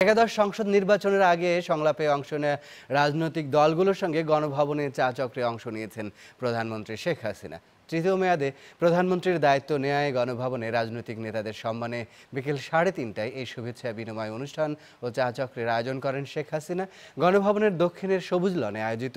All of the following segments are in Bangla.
একাদশ সংসদ নির্বাচনের আগে সংলাপে অংশ নেওয়া রাজনৈতিক দলগুলোর সঙ্গে গণভবনে চা চক্রে অংশ নিয়েছেন প্রধানমন্ত্রী শেখ হাসিনা। তৃতীয় মেয়াদে প্রধানমন্ত্রীর দায়িত্ব নেয় গণভবনে রাজনৈতিক নেতাদের সম্মানে বিকেল সাড়ে তিনটায় এই শুভেচ্ছা বিনিময় অনুষ্ঠান ও চা চক্রের আয়োজন করেন শেখ হাসিনা। গণভবনের দক্ষিণের সবুজ লনে আয়োজিত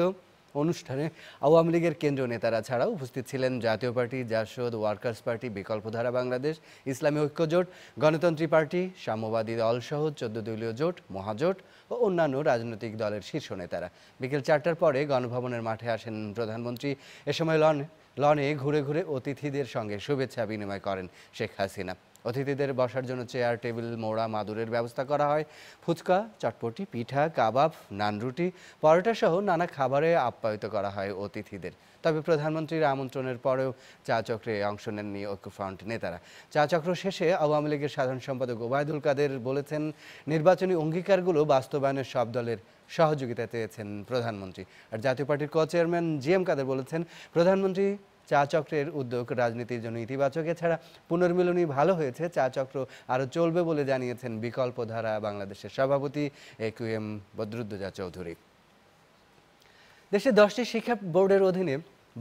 অনুষ্ঠানে আওয়ামী লীগের কেন্দ্রীয় নেতারা ছাড়াও উপস্থিত ছিলেন Jatiya party, JASAD, workers party Bikalpadhara Bangladesh, Islami Oikya জোট, গণতন্ত্রী পার্টি, সাম্যবাদী দলসহ চোদ্দ দলীয় জোট, মহাজোট ও অন্যান্য রাজনৈতিক দলের শীর্ষ নেতারা। বিকেল চারটার পরে গণভবনের মাঠে আসেন প্রধানমন্ত্রী। এ সময় লন, লনে ঘুরে ঘুরে অতিথিদের সঙ্গে শুভেচ্ছা বিনিময় করেন শেখ হাসিনা। অতিথিদের বসার জন্য চেয়ার টেবিল মোড়া, মাদুরের ব্যবস্থা করা হয়। ফুচকা, চটপটি, পিঠা, কাবাব, নান রুটি, পরোটা সহ নানা খাবারে আপ্যায়িত করা হয় অতিথিদের। তবে প্রধানমন্ত্রীর আমন্ত্রণের পরেও চা চক্রে অংশ নেননি ঐক্যফ্রন্ট নেতারা। চা চক্র শেষে আওয়ামী লীগের সাধারণ সম্পাদক ওবায়দুল কাদের বলেছেন, নির্বাচনী অঙ্গীকারগুলো বাস্তবায়নের সব দলের সহযোগিতা চেয়েছেন প্রধানমন্ত্রী। আর জাতীয় পার্টির কো চেয়ারম্যান জি এম কাদের বলেছেন, প্রধানমন্ত্রী চা চক্রের উদ্যোগ রাজনীতির জন্য ইতিবাচক। এছাড়া পুনর্মিলনী ভালো হয়েছে, চা চক্র আরও চলবে বলে জানিয়েছেন বিকল্পধারা বাংলাদেশের সভাপতি A Q M Badruddoza Chowdhury. দেশে দশটি শিক্ষা বোর্ডের অধীনে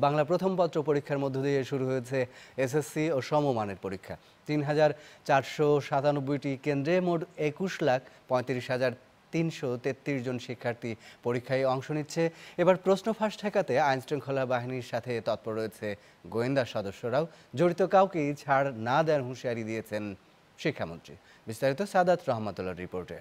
বাংলা প্রথম পত্র পরীক্ষার মধ্য দিয়ে শুরু হয়েছে এসএসসি ও সমমানের পরীক্ষা। তিন হাজার চারশো সাতানব্বইটি কেন্দ্রে মোট একুশ লাখ পঁয়ত্রিশ হাজার তিনশো তেত্রিশ জন শিক্ষার্থী পরীক্ষায় অংশ নিচ্ছে। এবার প্রশ্ন ফাঁস ঠেকাতে আইনশৃঙ্খলা বাহিনীর সাথে তৎপর রয়েছে গোয়েন্দা সদস্যরাও। জড়িত কাউকেই ছাড় না দেওয়ার হুঁশিয়ারি দিয়েছেন শিক্ষামন্ত্রী। বিস্তারিত সাদাত রহমতুল্লার রিপোর্টে।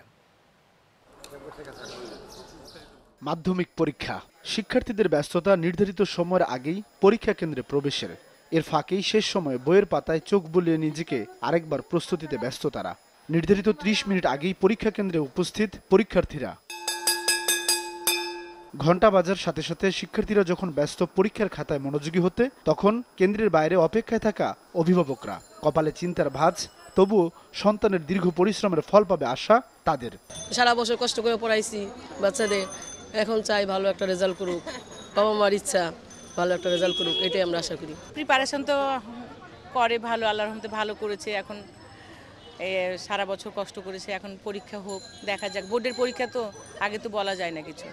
মাধ্যমিক পরীক্ষা। শিক্ষার্থীদের ব্যস্ততা নির্ধারিত সময়ের আগেই পরীক্ষা কেন্দ্রে প্রবেশের। এর ফাঁকেই শেষ সময়ে বইয়ের পাতায় চোখ বুলিয়ে নিজেকে আরেকবার প্রস্তুতিতে ব্যস্ত তারা। নির্ধারিত ত্রিশ মিনিট আগেই পরীক্ষা কেন্দ্রে উপস্থিত পরীক্ষার্থীরা। ঘণ্টা বাজার সাথে সাথে শিক্ষার্থীরা যখন ব্যস্ত পরীক্ষার খাতায় মনোযোগী হতে তখন কেন্দ্রের বাইরে অপেক্ষায় থাকা অভিভাবকরা। কপালে চিন্তার ভাঁজ তবুও সন্তানের দীর্ঘ পরিশ্রমের ফল পাবে আশা তাদের। সারা বছর কষ্ট করে পড়াইছি বাচ্চাদের। এখন চাই ভালো একটা রেজাল্ট করুক। বাবা মার ইচ্ছা ভালো একটা রেজাল্ট করুক এটাই আমরা আশা করি। প্রিপারেশন তো করে ভালো আল্লাহর রহমতে ভালো করেছে। এখন সারা বছর কষ্ট করেছে, এখন পরীক্ষা হোক, দেখা যাক। বোর্ডের পরীক্ষা তো আগে তো বলা যায় না কিছু।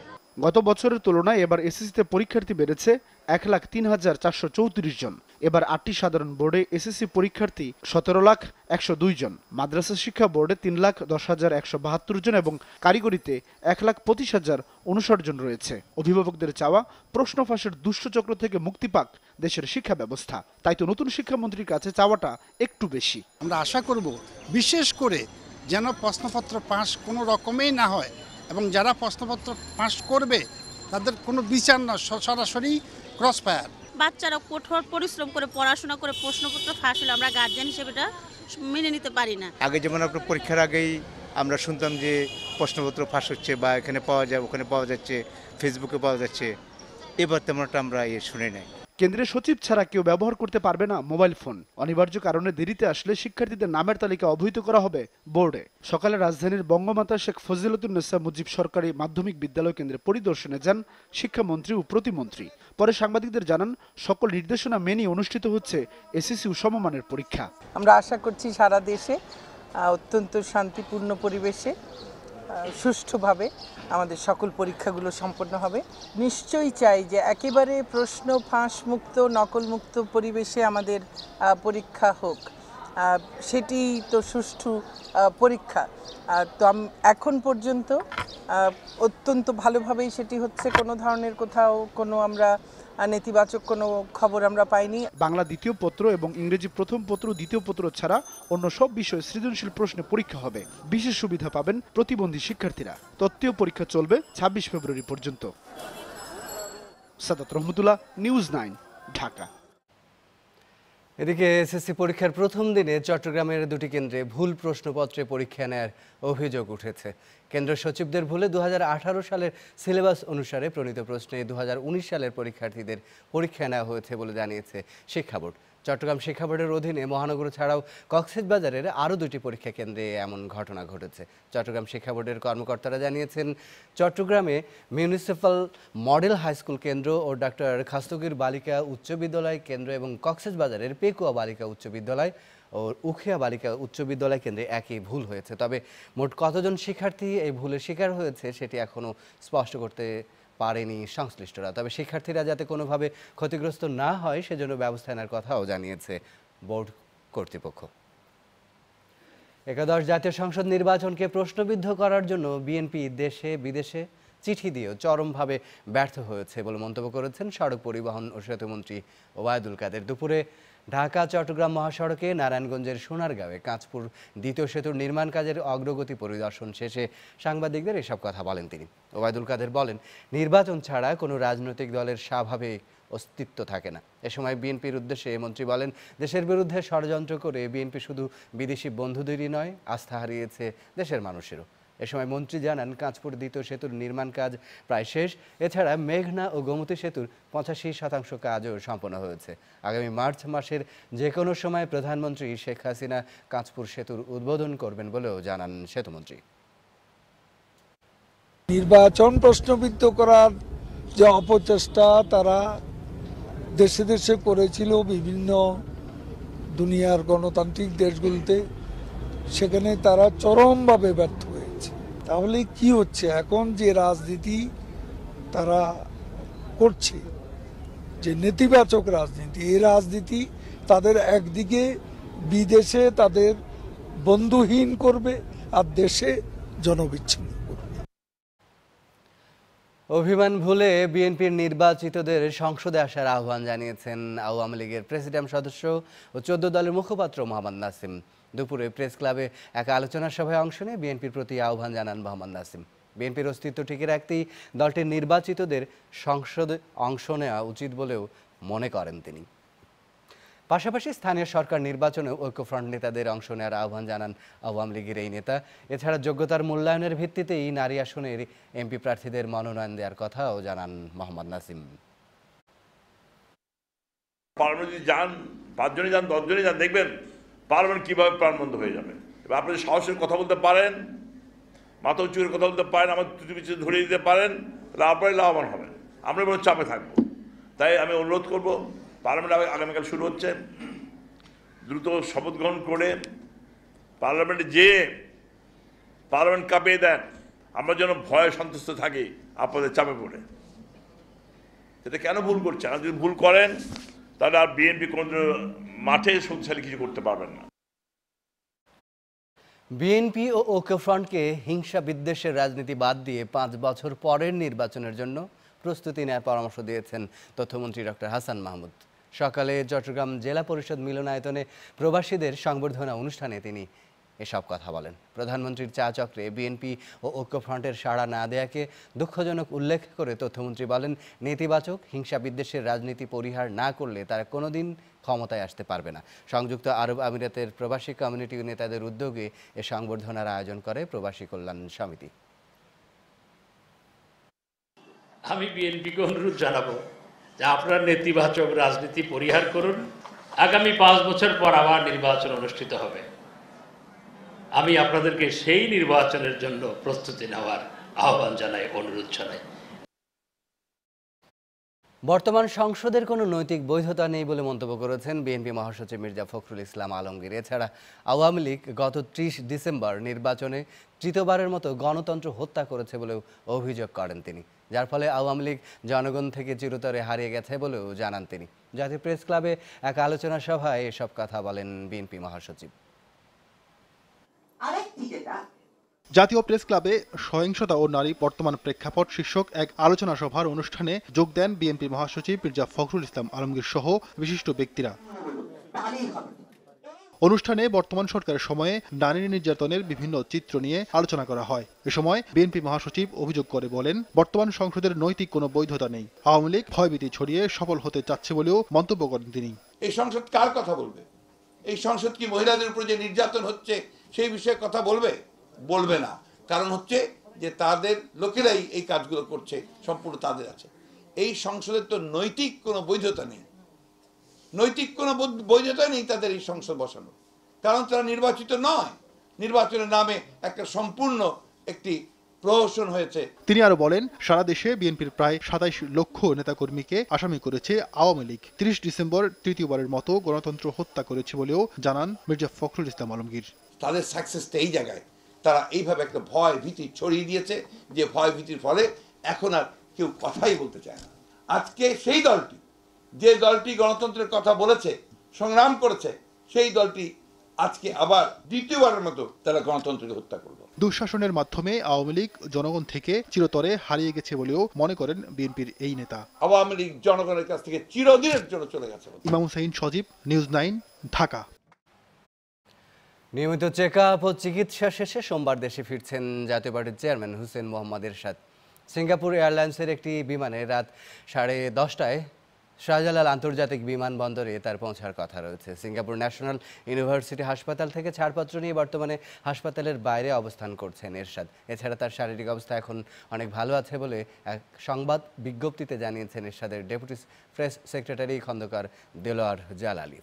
গত বছরের তুলনায় এবার এসএসসিতে পরীক্ষার্থী বেড়েছে এক লাখ তিন হাজার চারশো চৌত্রিশ জন। এবার আটটি সাধারণ বোর্ডে এসএসসি পরীক্ষার্থী সতেরো লাখ একশো দুই জন, মাদ্রাসা শিক্ষা বোর্ডে তিন লাখ দশ হাজার একশো বাহাত্তর জন এবং কারিগরিতে এক লাখ পঁচিশ হাজার উনষাট জন রয়েছে। অভিভাবকদের চাওয়া প্রশ্ন ফাঁসের দুষ্টচক্র থেকে মুক্তি পাক দেশের শিক্ষা ব্যবস্থা। তাই তো নতুন শিক্ষামন্ত্রীর কাছে চাওয়াটা একটু বেশি। আমরা আশা করব বিশেষ করে যেন প্রশ্নপত্র পাস কোনো রকমেই না হয় এবং যারা প্রশ্নপত্র পাস করবে তাদের কোনো বিচার না, সরাসরি ক্রস ফায়ার বাচ্চারা কঠোর পরিশ্রম করে পড়াশোনা করে প্রশ্নপত্র ফাঁস হলে আমরা গার্জেন হিসেবে এটা মেনে নিতে পারি না। আগে যেমন আপনার পরীক্ষার আগেই আমরা শুনতাম যে প্রশ্নপত্র ফাঁস হচ্ছে বা এখানে পাওয়া যায়, ওখানে পাওয়া যাচ্ছে ফেসবুকে পাওয়া যাচ্ছে, এবার তেমনটা আমরা ইয়ে শুনে নাই। কেন্দ্রের সচিব ছাড়া কেউ ব্যবহার করতে পারবে না মোবাইল ফোন। অনিবার্য কারণে দেরিতে আসলে শিক্ষার্থীদের নামের তালিকা অবহিত করা হবে বোর্ডে। সকালে রাজধানীর বঙ্গমাতা শেখ ফজিলতুন্নেসা মুজিব সরকারি মাধ্যমিক বিদ্যালয় কেন্দ্রে পরিদর্শনে যান শিক্ষামন্ত্রী ও প্রতিমন্ত্রী। পরে সাংবাদিকদের জানান, সকল নির্দেশনা মেনে অনুষ্ঠিত হচ্ছে এসএসসি ও সমমানের পরীক্ষা। আমরা আশা করছি সারা দেশে অত্যন্ত শান্তিপূর্ণ পরিবেশে সুষ্ঠুভাবে আমাদের সকল পরীক্ষাগুলো সম্পন্ন হবে। নিশ্চয়ই চাই যে একেবারে প্রশ্ন ফাঁস মুক্ত নকল মুক্ত পরিবেশে আমাদের পরীক্ষা হোক। সেটি তো সুষ্ঠু পরীক্ষা। তো এখন পর্যন্ত অত্যন্ত ভালোভাবেই সেটি হচ্ছে কোনো ধরনের কোথাও কোনো আমরা নেতিবাচক কোনো খবর আমরা পাইনি। বাংলা দ্বিতীয় পত্র এবং ইংরেজি প্রথম পত্র, দ্বিতীয় পত্র ছাড়া অন্য সব বিষয়ে সৃজনশীল প্রশ্নে পরীক্ষা হবে। বিশেষ সুবিধা পাবেন প্রতিবন্ধী শিক্ষার্থীরা। তত্ত্বীয় পরীক্ষা চলবে ছাব্বিশ ফেব্রুয়ারি পর্যন্ত। Sadat Rahmatullah, news nine, Dhaka. এদিকে এসএসসি পরীক্ষার প্রথম দিনে চট্টগ্রামের দুটি কেন্দ্রে ভুল প্রশ্নপত্রে পরীক্ষা নেয়ার অভিযোগ উঠেছে। কেন্দ্র সচিবদের ভুলে দু হাজার আঠারো সালের সিলেবাস অনুসারে প্রণীত প্রশ্নে দু হাজার উনিশ সালের পরীক্ষার্থীদের পরীক্ষা নেওয়া হয়েছে বলে জানিয়েছে শিক্ষা বোর্ড। চট্টগ্রাম শিক্ষা বোর্ডের অধীনে মহানগর ছাড়াও কক্সেস বাজারের আরও দুটি পরীক্ষা কেন্দ্রে এমন ঘটনা ঘটেছে। চট্টগ্রাম শিক্ষা বোর্ডের কর্মকর্তারা জানিয়েছেন, চট্টগ্রামে মিউনিসিপ্যাল মডেল হাই স্কুল কেন্দ্র ও ডাক্তার খাস্তগির বালিকা উচ্চ বিদ্যালয় কেন্দ্র এবং কক্সেস বাজারের পেকুয়া বালিকা উচ্চ বিদ্যালয় ও উখিয়া বালিকা উচ্চ বিদ্যালয় কেন্দ্রে একই ভুল হয়েছে। তবে মোট কতজন শিক্ষার্থী এই ভুলের শিকার হয়েছে সেটি এখনও স্পষ্ট করতে পারেনি সংশ্লিষ্টরা। তবে শিক্ষার্থীরা যাতে কোনোভাবে ক্ষতিগ্রস্ত না হয়, সেজন্য ব্যবস্থা নেওয়ার কথাও জানিয়েছে বোর্ড কর্তৃপক্ষ। একাদশ জাতীয় সংসদ নির্বাচনকে প্রশ্নবিদ্ধ করার জন্য বিএনপি দেশে বিদেশে চিঠি দিয়েও চরমভাবে ব্যর্থ হয়েছে বলে মন্তব্য করেছেন সড়ক পরিবহন ও সেতুমন্ত্রী ওবায়দুল কাদের। দুপুরে ঢাকা, চট্টগ্রাম মহাসড়কে নারায়ণগঞ্জের সোনারগাঁওয়ে কাঁচপুর দ্বিতীয় সেতুর নির্মাণ কাজের অগ্রগতি পরিদর্শন শেষে সাংবাদিকদের এসব কথা বলেন তিনি। ওবায়দুল কাদের বলেন, নির্বাচন ছাড়া কোনো রাজনৈতিক দলের স্বাভাবিক অস্তিত্ব থাকে না। এ সময় বিএনপির উদ্দেশ্যে মন্ত্রী বলেন, দেশের বিরুদ্ধে ষড়যন্ত্র করে বিএনপি শুধু বিদেশি বন্ধুদেরই নয়, আস্থা হারিয়েছে দেশের মানুষেরও। এ সময় মন্ত্রী জানান, কাঁচপুর দ্বিতীয় সেতুর নির্মাণ কাজ প্রায় শেষ। এছাড়া মেঘনা ও গোমতী সেতুর পঁচাশি শতাংশ কাজও সম্পন্ন হয়েছে। আগামী মার্চ মাসের যে কোনো সময় প্রধানমন্ত্রী শেখ হাসিনা কাঁচপুর সেতুর উদ্বোধন করবেন বলেও জানান সেতুমন্ত্রী। নির্বাচন প্রশ্নবিদ্ধ করার যে অপচেষ্টা তারা দেশে দেশে করেছিল বিভিন্ন দুনিয়ার গণতান্ত্রিক দেশগুলোতে, সেখানে তারা চরমভাবে ব্যর্থ। তাহলে কি হচ্ছে? এখন যে রাজনীতি তারা করছে, যে নেতিবাচক রাজনীতি, এই রাজনীতি তাদের একদিকে বিদেশে তাদের বন্ধুহীন করবে আর দেশে জনবিচ্ছিন্ন অভিমান ভুলে বিএনপির নির্বাচিতদের সংসদে আসার আহ্বান জানিয়েছেন আওয়ামী লীগের প্রেসিডিয়াম সদস্য ও চোদ্দ দলের মুখপাত্র মোহাম্মদ নাসিম। দুপুরে প্রেস ক্লাবে এক আলোচনা সভায় অংশ নিয়ে বিএনপির প্রতি আহ্বান জানান মোহাম্মদ নাসিম। বিএনপির অস্তিত্ব টিকে রাখতেই দলটির নির্বাচিতদের সংসদে অংশ নেওয়া উচিত বলেও মনে করেন তিনি। পাশাপাশি স্থানীয় সরকার নির্বাচনে ঐক্যফ্রন্ট নেতাদের অংশ নেওয়ার আহ্বান জানান আওয়ামী লীগের এই নেতা। এছাড়া যোগ্যতার মূল্যায়নের ভিত্তিতেই নারী আসনের এমপি প্রার্থীদের মনোনয়ন দেওয়ার কথাও জানান মোহাম্মদ নাসিম। যান পাঁচজনে যান দশজনে যান, দেখবেন পার্লামেন্ট কীভাবে প্রাণবন্ধ হয়ে যাবে। এবার আপনি সাহসের কথা বলতে পারেন মাথা উঁচু কথা বলতে পারেন, আমার তুতি পিছিয়ে ধরিয়ে দিতে পারেন, তাহলে আপনারাই লাভবান হবেন। আমরা বরং চাপে থাকব। তাই আমি অনুরোধ করব, পার্লামেন্ট আগামী- আগামীকাল শুরু হচ্ছে। দ্রুত শপথ গ্রহণ করে পার্লামেন্টে যেয়ে পার্লামেন্ট কাঁপিয়ে দেন। আমরা যেন ভয়ে সন্তুষ্ট থাকি, আপনাদের চাপে পড়ে। এটা কেন ভুল করছেন? আর যদি ভুল করেন তাহলে আর বিএনপি কোন মাঠে শক্তিশালী কিছু করতে পারবেন না। বিএনপি ও ঐক্যফ্রন্টকে হিংসা বিদ্বেষের রাজনীতি বাদ দিয়ে পাঁচ বছর পরের নির্বাচনের জন্য প্রস্তুতি নেওয়ার পরামর্শ দিয়েছেন তথ্যমন্ত্রী ডক্টর হাসান মাহমুদ। সকালে চট্টগ্রাম জেলা পরিষদ মিলনায়তনে প্রবাসীদের সংবর্ধনা অনুষ্ঠানে তিনি এসব কথা বলেন। প্রধানমন্ত্রীর চা চক্রে বিএনপি ও ঐক্যফ্রন্টের সাড়া না দেয়াকে দুঃখজনক উল্লেখ করে তথ্যমন্ত্রী বলেন, নেতিবাচক হিংসা বিদ্বেষের রাজনীতি পরিহার না করলে তারা কোনোদিন ক্ষমতায় আসতে পারবে না। সংযুক্ত আরব আমিরাতের প্রবাসী কমিউনিটি নেতাদের উদ্যোগে এ সংবর্ধনার আয়োজন করে প্রবাসী কল্যাণ সমিতি। আমি বিএনপিকে অনুরোধ জানাব যে আপনার নেতিবাচক রাজনীতি পরিহার করুন। আগামী পাঁচ বছর পর আবার নির্বাচন অনুষ্ঠিত হবে। আমি আপনাদেরকে সেই নির্বাচনের জন্য প্রস্তুতি নেওয়ার আহ্বান জানাই, অনুরোধ জানাই। বর্তমান সংসদের কোনো নৈতিক বৈধতা নেই বলে মন্তব্য করেছেন বিএনপি মহাসচিব মির্জা ফখরুল ইসলাম আলমগীর। এছাড়া আওয়ামী লীগ গত ত্রিশ ডিসেম্বর নির্বাচনে তৃতীয়বারের মতো গণতন্ত্র হত্যা করেছে বলেও অভিযোগ করেন তিনি, যার ফলে আওয়ামী লীগ জনগণ থেকে চিরতরে হারিয়ে গেছে বলেও জানান তিনি। জাতীয় প্রেস ক্লাবে এক আলোচনা সভায় এসব কথা বলেন বিএনপি মহাসচিব। জাতীয় প্রেস ক্লাবে সহিংসতা ও নারী বর্তমান প্রেক্ষাপট শীর্ষক এক আলোচনা সভার অনুষ্ঠানে যোগ দেন বিএনপি মহাসচিব মির্জা ফখরুল ইসলাম আলমগীর সহ বিশিষ্ট ব্যক্তিরা। অনুষ্ঠানে বর্তমান সরকারের সময়ে নারী নির্যাতনের বিভিন্ন চিত্র নিয়ে আলোচনা করা হয়। এ সময় বিএনপি মহাসচিব অভিযোগ করে বলেন, বর্তমান সংসদের নৈতিক কোনো বৈধতা নেই। আওয়ামী লীগ ভয়ভীতি ছড়িয়ে সফল হতে চাচ্ছে বলেও মন্তব্য করেন তিনি। এই সংসদ কার কথা বলবে? এই সংসদ কি মহিলাদের উপর যে নির্যাতন হচ্ছে সেই বিষয়ে কথা বলবে? বলবে না। কারণ হচ্ছে যে তাদের লোকেরাই এই কাজগুলো করছে সম্পূর্ণ তাদের আছে। এই সংসদের তো নৈতিক কোনো বৈধতা নেই। নৈতিক কোনো বৈধতা নেই তাদের এই সংসদ বসানো। কারণ তারা নির্বাচিত নয়। নির্বাচনের নামে একটা সম্পূর্ণ একটি প্রহসন হয়েছে। তিনি আরও বলেন সারা দেশে বিএনপির প্রায় সাতাইশ লক্ষ নেতাকর্মীকে আসামি করেছে আওয়ামী লীগ। তিরিশ ডিসেম্বর তৃতীয়বারের মতো গণতন্ত্র হত্যা করেছে বলেও জানান মির্জা ফখরুল ইসলাম আলমগীর। তাদের সাকসেসটা এই জায়গায়। তারা এইভাবে একটা ভয় ভীতি ছড়িয়ে দিয়েছে যে ভয় ভীতির ফলে এখন আর কেউ কথাই বলতে চায় না। আজকে সেই দলটি যে দলটি গণতন্ত্রের কথা বলেছে সংগ্রাম করেছে সেই দলটি আজকে আবার দ্বিতীয়বারের মতো তারা গণতন্ত্রকে হত্যা করল। দুঃশাসনের মাধ্যমে আওয়ামী লীগ জনগণ থেকে চিরতরে হারিয়ে গেছে বলেও মনে করেন বিএনপির এই নেতা। আওয়ামী লীগ জনগণের কাছ থেকে চিরদিনের জন্য চলে গেছে ইমাম হুসাইন সজীব নিউজ নাইন ঢাকা। নিয়মিত চেক আপ ও চিকিৎসা শেষে সোমবার দেশে ফিরছেন জাতীয় পার্টির চেয়ারম্যান হুসেন মোহাম্মদ এরশাদ। সিঙ্গাপুর এয়ারলাইন্সের একটি বিমানে রাত সাড়ে দশটায় শাহজালাল আন্তর্জাতিক বিমানবন্দরে তার পৌঁছার কথা রয়েছে। সিঙ্গাপুর ন্যাশনাল ইউনিভার্সিটি হাসপাতাল থেকে ছাড়পত্র নিয়ে বর্তমানে হাসপাতালের বাইরে অবস্থান করছেন এরশাদ। এছাড়া তার শারীরিক অবস্থা এখন অনেক ভালো আছে বলে এক সংবাদ বিজ্ঞপ্তিতে জানিয়েছেন এরশাদের deputy press secretary Khandaker Delwar Jalali.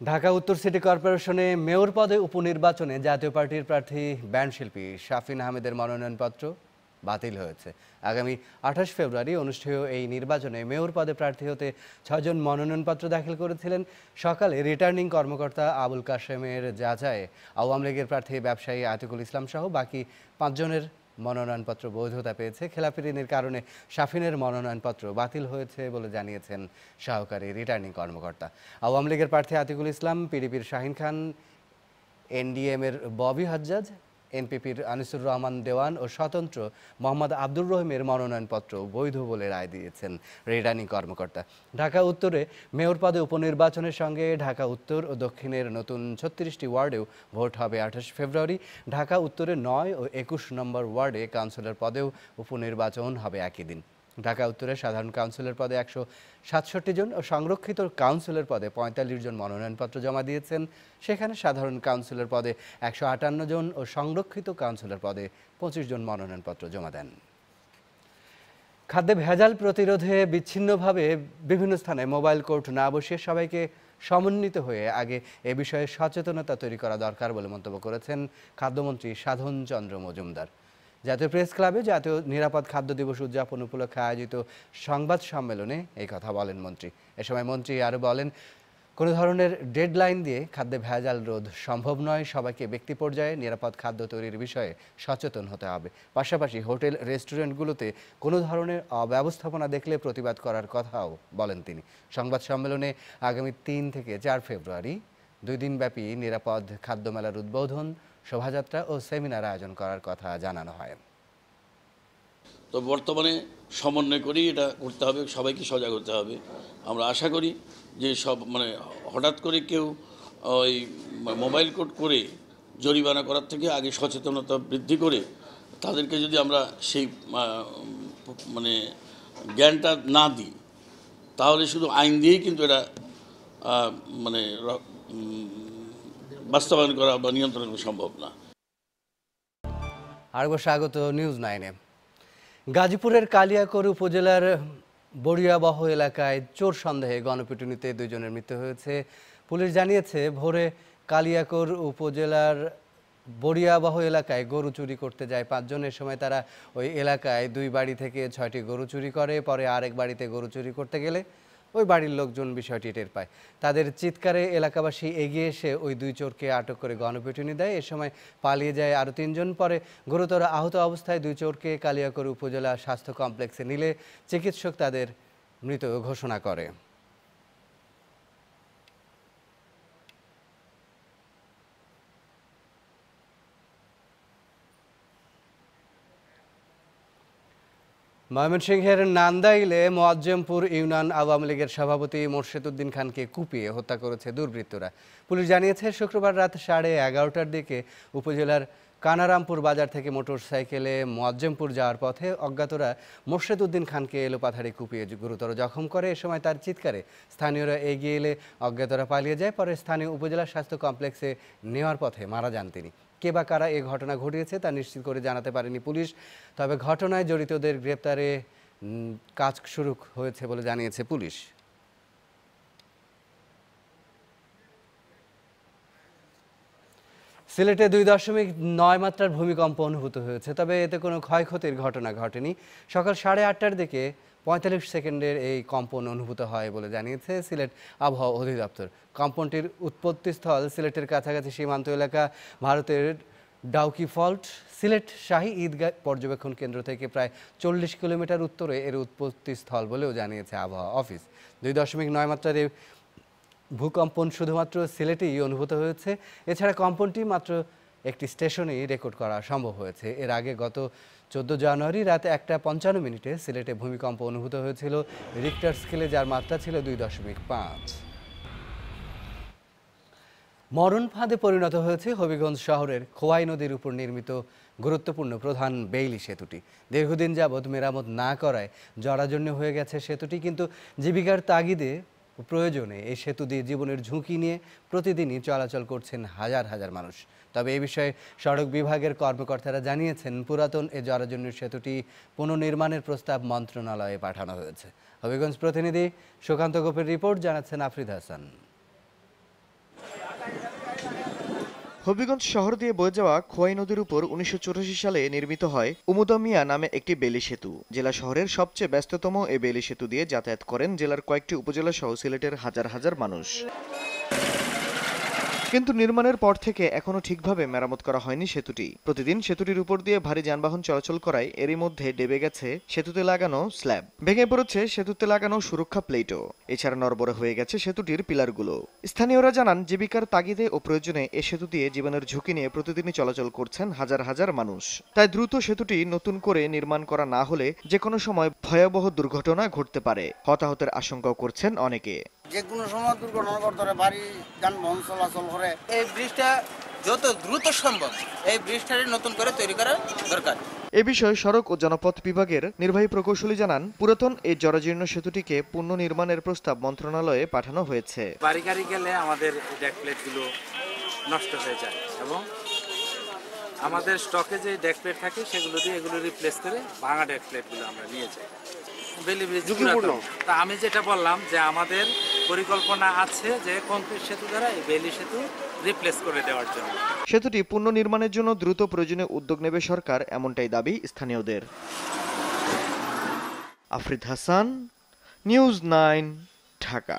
Dhaka উত্তর সিটি কর্পোরেশনে মেয়র পদে উপনির্বাচনে জাতীয় পার্টির প্রার্থী ব্যান্ড শিল্পী শাফিন আহমেদের মনোনয়নপত্র বাতিল হয়েছে। আগামী আঠাশ ফেব্রুয়ারি অনুষ্ঠেয় এই নির্বাচনে মেয়র পদে প্রার্থী হতে ছজন মনোনয়নপত্র দাখিল করেছিলেন। সকালে রিটার্নিং কর্মকর্তা আবুল কাশেমের যাচাইয়ে আওয়ামী লীগের প্রার্থী ব্যবসায়ী আতিকুল ইসলাম সহ বাকি পাঁচজনের মনোনয়নপত্র বৈধতা পেয়েছে। খেলাপিরিনির কারণে শাফিনের মনোনয়নপত্র বাতিল হয়েছে বলে জানিয়েছেন সহকারী রিটার্নিং কর্মকর্তা। আওয়ামী লীগের প্রার্থী আতিকুল ইসলাম, পিডিপির শাহিন খান এনডিএম এর ববি হাজ্জাজ এনপিপির আনিসুর রহমান দেওয়ান ও স্বতন্ত্র মোহাম্মদ আব্দুর রহিমের মনোনয়নপত্র বৈধ বলে রায় দিয়েছেন রিটার্নিং কর্মকর্তা। ঢাকা উত্তরে মেয়র পদে উপনির্বাচনের সঙ্গে ঢাকা উত্তর ও দক্ষিণের নতুন ছত্রিশটি ওয়ার্ডেও ভোট হবে আঠাশ ফেব্রুয়ারি। ঢাকা উত্তরে নয় ও একুশ নম্বর ওয়ার্ডে কাউন্সিলর পদেও উপনির্বাচন হবে একই দিন। ঢাকা উত্তরে সাধারণ কাউন্সিলর পদে একশো সাতষট্টি জন ও সংরক্ষিত কাউন্সিলর পদে পঁয়তাল্লিশ জন মনোনয়নপত্র জমা দিয়েছেন। সেখানে সাধারণ কাউন্সিলর পদে একশো আটান্ন জন ও সংরক্ষিত কাউন্সিলর পদে পঁচিশ জন মনোনয়নপত্র জমা দেন। খাদ্যে ভেজাল প্রতিরোধে বিচ্ছিন্নভাবে বিভিন্ন স্থানে মোবাইল কোর্ট না বসিয়ে সবাইকে সমন্বিত হয়ে আগে এ বিষয়ে সচেতনতা তৈরি করা দরকার বলে মন্তব্য করেছেন খাদ্যমন্ত্রী সাধন চন্দ্র মজুমদার। জাতীয় প্রেস ক্লাবে জাতীয় নিরাপদ খাদ্য দিবস উদযাপন উপলক্ষে আয়োজিত সংবাদ সম্মেলনে এই কথা বলেন মন্ত্রী। এ সময় মন্ত্রী আরও বলেন, কোনো ধরনের ডেডলাইন দিয়ে খাদ্যে ভেজাল রোধ সম্ভব নয়, সবাইকে ব্যক্তি পর্যায়ে নিরাপদ খাদ্য তৈরির বিষয়ে সচেতন হতে হবে। পাশাপাশি হোটেল, রেস্টুরেন্টগুলোতে কোনো ধরনের অব্যবস্থাপনা দেখলে প্রতিবাদ করার কথাও বলেন তিনি। সংবাদ সম্মেলনে আগামী তিন থেকে চার ফেব্রুয়ারি দুই দিনব্যাপী নিরাপদ খাদ্য মেলার উদ্বোধন শোভাযাত্রা ও সেমিনার আয়োজন করার কথা জানানো হয়। তো বর্তমানে সমন্বয় করেই এটা করতে হবে, সবাইকে সজাগ হতে হবে। আমরা আশা করি যে সব মানে হঠাৎ করে কেউ ওই মোবাইল কোড করে জরিমানা করার থেকে আগে সচেতনতা বৃদ্ধি করে তাদেরকে যদি আমরা সেই মানে জ্ঞানটা না দিই, তাহলে শুধু আইন দিয়েই কিন্তু এটা মানে বাস্তবায়ন করা বা নিয়ন্ত্রণ করা সম্ভব না। আরও স্বাগত নিউজ নাইনে। গাজীপুরের কালিয়াকোর উপজেলার বড়িয়াবহ এলাকায় চোর সন্দেহে গণপিটুনিতে দুজনের মৃত্যু হয়েছে। পুলিশ জানিয়েছে, ভোরে কালিয়াকোর উপজেলার বড়িয়াবহ এলাকায় গরু চুরি করতে যায় পাঁচজনের সময় তারা ওই এলাকায় দুই বাড়ি থেকে ছয়টি গরু চুরি করে, পরে আরেক বাড়িতে গরু চুরি করতে গেলে ওই বাড়ির লোকজন বিষয়টি টের পায়। তাদের চিৎকারে এলাকাবাসী এগিয়ে এসে ওই দুই চোরকে আটক করে গণপিটুনি দেয়। এ সময় পালিয়ে যায় আরও তিনজন। পরে গুরুতর আহত অবস্থায় দুই চোরকে কালিয়াকর উপজেলা স্বাস্থ্য কমপ্লেক্সে নিলে চিকিৎসক তাদের মৃত ঘোষণা করে। ময়মনসিংহের নান্দাইলে মোয়াজ্জেমপুর ইউনিয়ন আওয়ামী লীগের সভাপতি মোর্শেদ উদ্দিন খানকে কুপিয়ে হত্যা করেছে দুর্বৃত্তরা। পুলিশ জানিয়েছে, শুক্রবার রাত সাড়ে এগারোটার দিকে উপজেলার কানারামপুর বাজার থেকে মোটর সাইকেলে মোয়াজ্জেমপুর যাওয়ার পথে অজ্ঞাতরা মোর্শেদ উদ্দিন খানকে এলোপাথাড়ি কুপিয়ে গুরুতর জখম করে। এ সময় তার চিৎকারে স্থানীয়রা এগিয়ে এলে অজ্ঞাতরা পালিয়ে যায়, পরে স্থানীয় উপজেলা স্বাস্থ্য কমপ্লেক্সে নেওয়ার পথে মারা যান তিনি। কে বা কারা এ ঘটনা ঘটিয়েছে তা নিশ্চিত করে জানাতে পারেনি পুলিশ। তবে ঘটনায় জড়িতদের গ্রেপ্তারে কাজ শুরু হয়েছে বলে জানিয়েছে পুলিশ। সিলেটে দুই দশমিক নয় মাত্রার ভূমিকম্প অনুভূত হয়েছে, তবে এতে কোনো ক্ষয়ক্ষতির ঘটনা ঘটেনি। সকাল সাড়ে আটটার দিকে পঁয়তাল্লিশ সেকেন্ডের এই কম্পন অনুভূত হয় বলে জানিয়েছে সিলেট আবহাওয়া অধিদপ্তর। কম্পনটির উৎপত্তিস্থল সিলেটের কাছাকাছি সীমান্ত এলাকা, ভারতের ডাউকি ফল্ট, সিলেট শাহী ঈদগাহ পর্যবেক্ষণ কেন্দ্র থেকে প্রায় চল্লিশ কিলোমিটার উত্তরে এর উৎপত্তিস্থল বলেও জানিয়েছে আবহাওয়া অফিস। দুই দশমিক নয় মাত্রার এই ভূকম্পন শুধুমাত্র সিলেটেই অনুভূত হয়েছে। এছাড়া কম্পনটি মাত্র একটি স্টেশনেই রেকর্ড করা সম্ভব হয়েছে। এর আগে গত চোদ্দ জানুয়ারি রাতে একটা পঞ্চান্ন মিনিটে সিলেটে ভূমিকম্প অনুভূত হয়েছিল। রিক্টার স্কেলে যার মাত্রা ছিল দুই দশমিক পাঁচ। মরণ ফাঁদে পরিণত হয়েছে হবিগঞ্জ শহরের খোয়াই নদীর উপর নির্মিত গুরুত্বপূর্ণ প্রধান বেইলি সেতুটি। দীর্ঘদিন যাবৎ মেরামত না করায় জরাজন্য হয়ে গেছে সেতুটি, কিন্তু জীবিকার তাগিদে প্রয়োজনে এই সেতু দিয়ে জীবনের ঝুঁকি নিয়ে প্রতিদিনই চলাচল করছেন হাজার হাজার মানুষ। তবে এ বিষয়ে সড়ক বিভাগের কর্মকর্তারা জানিয়েছেন, পুরাতন এ জরাজন্য সেতুটি পুনর্নির্মাণের প্রস্তাব মন্ত্রণালয়ে পাঠানো হয়েছে। হবিগঞ্জ প্রতিনিধি সুকান্ত গোপের রিপোর্ট, জানাচ্ছেন আফরিদ হাসান। হবিগঞ্জ শহর দিয়ে বয়ে যাওয়া খোয়াই নদীর উপর উনিশশো চুরাশি সালে নির্মিত হয় উমুদমিয়া নামে একটি বেলি সেতু। জেলা শহরের সবচেয়ে ব্যস্ততম এই বেলি সেতু দিয়ে যাতায়াত করেন জেলার কয়েকটি উপজেলা সহ সিলেটের হাজার হাজার মানুষ। কিন্তু নির্মাণের পর থেকে এখনও ঠিকভাবে মেরামত করা হয়নি সেতুটি। প্রতিদিন সেতুটির উপর দিয়ে ভারী যানবাহন চলাচল করায় এরই মধ্যে ডেবে গেছে সেতুতে লাগানো স্ল্যাব। ভেঙে পড়েছে সেতুতে লাগানো সুরক্ষা প্লেটও। এছাড়া নরবরে হয়ে গেছে সেতুটির পিলারগুলো। স্থানীয়রা জানান, জীবিকার তাগিদে ও প্রয়োজনে এ সেতু দিয়ে জীবনের ঝুঁকি নিয়ে প্রতিদিনই চলাচল করছেন হাজার হাজার মানুষ। তাই দ্রুত সেতুটি নতুন করে নির্মাণ করা না হলে যে কোনো সময় ভয়াবহ দুর্ঘটনা ঘটতে পারে। হতাহতের আশঙ্কাও করছেন অনেকে। যে কোনো সময় দুর্ঘটনা ঘটতে পারে বাড়ি যানবাহন চলাচল করে। এই ব্রিজটা যত দ্রুত সম্ভব এই ব্রিজটারে নতুন করে তৈরি করা দরকার। এ বিষয়ে সড়ক ও জনপথ বিভাগের নির্বাহী প্রকৌশলী জানান পুরাতন এই জরাজীর্ণ সেতুটিকে পুনর্নির্মাণের প্রস্তাব মন্ত্রণালয়ে পাঠানো হয়েছে। বাড়ি গাড়ি গেলে আমাদের ডেক প্লেটগুলো নষ্ট হয়ে যায় এবং আমাদের স্টকে যে ডেক প্লেট থাকে সেগুলো দিয়ে এগুলো রিপ্লেস করে ভাঙা ডেক প্লেটগুলো আমরা নিয়ে যাই। বেলি ব্রিজ তা আমি যেটা বললাম যে আমাদের পরিকল্পনা আছে যে কংক্রিট সেতু দ্বারা এই বেলি সেতু রিপ্লেস করে দেওয়ার জন্য। সেতুটি পুনর্নির্মাণের জন্য দ্রুত প্রয়োজনীয় উদ্যোগ নেবে সরকার এমনটাই দাবি স্থানীয়দের। Afrid Hasan news nine Dhaka.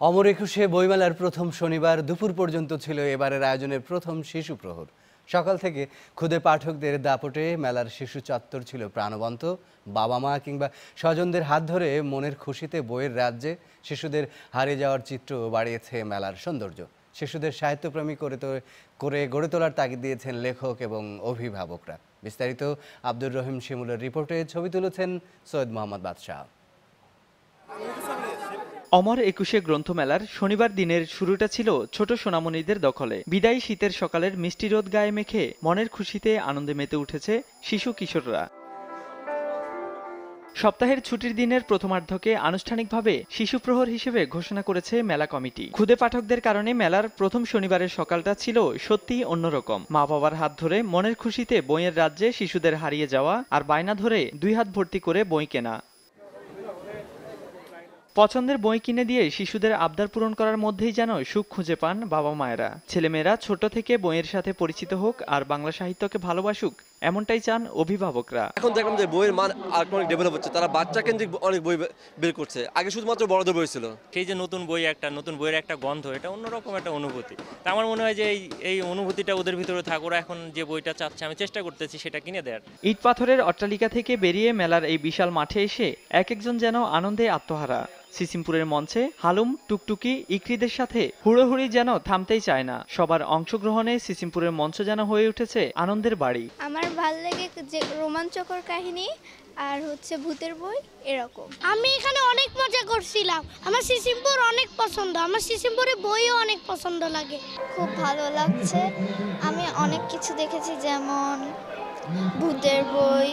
অমর একুশে বইমেলার প্রথম শনিবার দুপুর পর্যন্ত ছিল এবারের আয়োজনের প্রথম শিশু প্রহর। সকাল থেকে খুদে পাঠকদের দাপটে মেলার শিশু চত্বর ছিল প্রাণবন্ত। বাবা মা কিংবা স্বজনদের হাত ধরে মনের খুশিতে বইয়ের রাজ্যে শিশুদের হারিয়ে যাওয়ার চিত্র বাড়িয়েছে মেলার সৌন্দর্য। শিশুদের সাহিত্যপ্রেমী করে তো- করে গড়ে তোলার তাগিদ দিয়েছেন লেখক এবং অভিভাবকরা। বিস্তারিত আব্দুর রহিম শিমুলের রিপোর্টে ছবি তুলেছেন সৈয়দ মোহাম্মদ বাদশাহ। অমর একুশে গ্রন্থমেলার শনিবার দিনের শুরুটা ছিল ছোট সোনামণিদের দখলে। বিদায়ী শীতের সকালের মিষ্টি রোদ গায়ে মেখে মনের খুশিতে আনন্দে মেতে উঠেছে শিশু কিশোররা। সপ্তাহের ছুটির দিনের প্রথমার্ধকে আনুষ্ঠানিকভাবে শিশু প্রহর হিসেবে ঘোষণা করেছে মেলা কমিটি। খুদে পাঠকদের কারণে মেলার প্রথম শনিবারের সকালটা ছিল সত্যিই অন্যরকম। মা বাবার হাত ধরে মনের খুশিতে বইয়ের রাজ্যে শিশুদের হারিয়ে যাওয়া আর বায়না ধরে দুই হাত ভর্তি করে বই কেনা। পছন্দের বই কিনে দিয়ে শিশুদের আবদার পূরণ করার মধ্যেই যেন সুখ খুঁজে পান বাবা মায়েরা। ছেলেমেয়েরা ছোট থেকে বইয়ের সাথে পরিচিত হোক আর বাংলা সাহিত্যকে ভালোবাসুক এমনটাই চান অভিভাবকরা। এখন দেখলাম যে বইয়ের মান অনেক ডেভেলপ হচ্ছে তারা বাচ্চা কেন্দ্রিক অনেক বই বের করছে। আগে শুধুমাত্র বড়দের বই ছিল। সেই যে নতুন বই একটা নতুন বইয়ের একটা গন্ধ এটা অন্যরকম একটা অনুভূতি। তা আমার মনে হয় যে এই এই অনুভূতিটা ওদের ভিতরে থাক ওরা এখন যে বইটা চাচ্ছে আমি চেষ্টা করতেছি সেটা কিনে দেওয়ার ইট পাথরের অট্টালিকা থেকে বেরিয়ে মেলার এই বিশাল মাঠে এসে এক একজন যেন আনন্দে আত্মহারা। সিসিমপুরের মঞ্চে হালুম টুকটুকি ইকরিদের সাথে হুড়োহুড়ি যেন থামতেই চায় না। সবার অংশগ্রহণে সিসিমপুরের মঞ্চ যেন হয়ে উঠেছে আনন্দের বাড়ি। আমার ভালো লাগে যে রোমাঞ্চকর কাহিনী আর হচ্ছে ভূতের বই এরকম। আমি এখানে অনেক মজা করছিলাম। আমার সিসিমপুর অনেক পছন্দ। আমার সিসিমপুরে বইও অনেক পছন্দ লাগে। খুব ভালো লাগছে। আমি অনেক কিছু দেখেছি যেমন ভূতের বই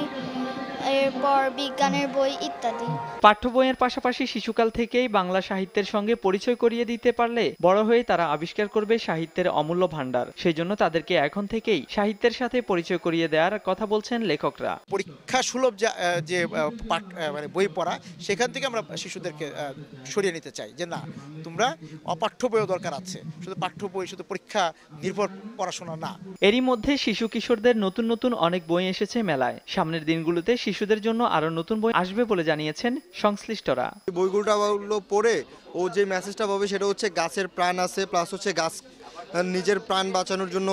এরপর বিজ্ঞানের বই ইত্যাদি। পাঠ্য বইয়ের পাশাপাশি শিশুকাল থেকেই বাংলা সাহিত্যের সঙ্গে পরিচয় করিয়ে দিতে পারলে বড় হয়ে তারা আবিষ্কার করবে সাহিত্যের অমূল্য ভাণ্ডার। সেই জন্য তাদেরকে এখন থেকেই সাহিত্যের সাথে পরিচয় করিয়ে দেওয়ার কথা বলছেন লেখকরা। পরীক্ষা সুলভ যে মানে বই পড়া সেখান থেকে আমরা শিশুদেরকে সরিয়ে নিতে চাই যে না তোমরা অপাঠ্য বইও দরকার আছে। শুধু পাঠ্য বই শুধু পরীক্ষা নির্ভর পড়াশোনা না। এরই মধ্যে শিশু কিশোরদের নতুন নতুন অনেক বই এসেছে মেলায়। সামনের দিনগুলোতে শিশুদের জন্য আরও নতুন বই আসবে বলে জানিয়েছেন সংশ্লিষ্টরা। হলো পড়ে ও যে মেসেজটা পাবে সেটা হচ্ছে গাছের প্রাণ আছে প্লাস হচ্ছে গাছ নিজের প্রাণ বাঁচানোর জন্য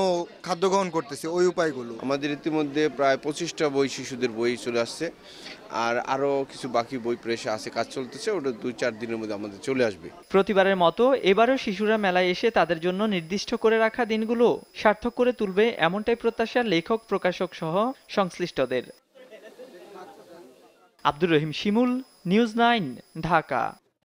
খাদ্য গ্রহণ করতেছে। ওই উপায়গুলো। আমাদের ইতিমধ্যে প্রায় পঁচিশটা বই শিশুদের বই চলে আসছে। আর আরও কিছু বাকি বই প্রেসে আছে কাজ চলতেছে ওটা দুই চার দিনের মধ্যে আমাদের চলে আসবে। প্রতিবারের মতো এবারও শিশুরা মেলায় এসে তাদের জন্য নির্দিষ্ট করে রাখা দিনগুলো সার্থক করে তুলবে এমনটাই প্রত্যাশা লেখক প্রকাশক সহ সংশ্লিষ্টদের। Abdur Rahim Shimul news nine Dhaka.